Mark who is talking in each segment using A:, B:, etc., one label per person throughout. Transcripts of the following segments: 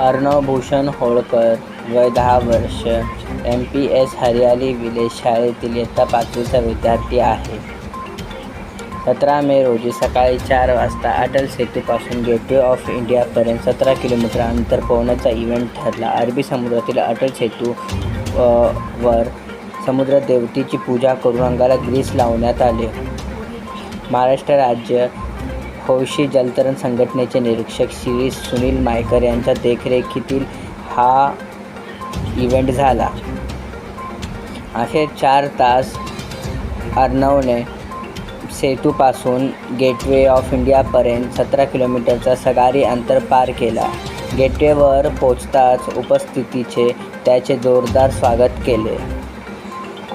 A: अर्णव भूषण होळकर वय दहा वर्ष M P S Hariyali village शाळेतील इयत्ता पाचवीचा विद्यार्थी आहे. सतरा मे रोजी सकाळी चार वाजता अटल सेतूपासून गेटवे ऑफ इंडियापर्यंत सतरा किलोमीटर अंतर पोहण्याचा इव्हेंट ठरला. अरबी समुद्रातील अटल सेतू वर समुद्र देवतेची पूजा करून अंगाला ग्रीस लावण्यात आले. महाराष्ट्र राज्य हौशी जलतरण संघटनेचे निरीक्षक श्री सुनील मायकर यांच्या देखरेखीतील हा इव्हेंट झाला. अखेर चार तास अर्णवने सेतूपासून गेटवे ऑफ इंडियापर्यंत सतरा किलोमीटरचा सगारी अंतर पार केला. गेटवेवर पोचताच उपस्थितीचे त्याचे जोरदार स्वागत केले.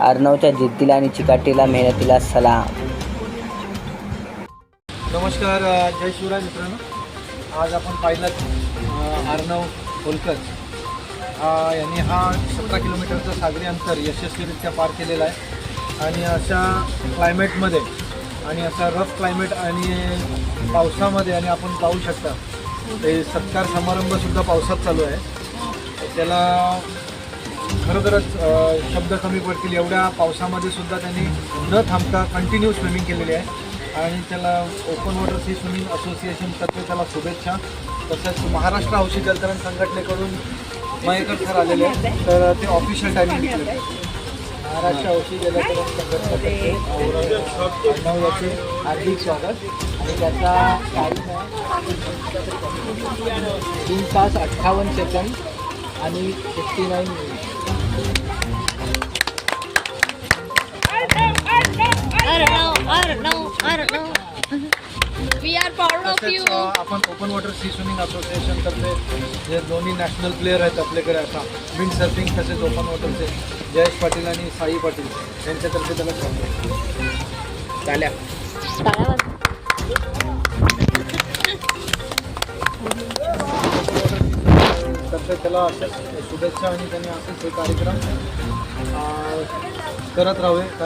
A: अर्णवच्या जिद्दीला आणि चिकाटीला मेहनतीला सलाम.
B: नमस्कार जय शिवराय मित्रांनो. आज आपण पाहिलं अर्णव होलकर. यांनी हा सतरा किलोमीटरचं सागरी अंतर यशस्वीरित्या पार केलेला आहे. आणि अशा क्लायमेटमध्ये आणि असा रफ क्लायमेट आणि पावसामध्ये आणि आपण पाहू शकता ते सत्कार समारंभसुद्धा पावसात चालू आहे. त्याला खरोखरच शब्द कमी पडतील. एवढ्या पावसामध्ये सुद्धा त्यांनी न थांबता कंटिन्यू स्विमिंग केलेली आहे. आणि त्याला ओपन वॉटर सी स्विमिंग असोसिएशनतर्फे त्याला शुभेच्छा. तसंच महाराष्ट्र हौशी जलतरण संघटनेकडून मयकर सर आलेले आहेत. तर ते ऑफिशियल टायमिंग महाराष्ट्र हौशी जलतरण संघटनेतर्फे नऊ याचे हार्दिक स्वागत. आणि त्याचा टाईम आहे तीन तास अठ्ठावन्न सेकंड आणि fifty nine minute
C: don't know, I don't know, I don't know. We are proud of you.
B: तसेच अ, आपण open water sea swimming association तर्फे जे दोन्ही नॅशनल प्लेअर आहेत आपल्याकडे आता विंड सर्फिंग तसेच ओपन वॉटरचे जयेश पाटील आणि साई पाटील यांच्यातर्फे त्याला सांगतो चाल्या तर्फे त्याला अशाच शुभेच्छा आणि त्यांनी असेच हे कार्यक्रम अ, करत राहावे कारण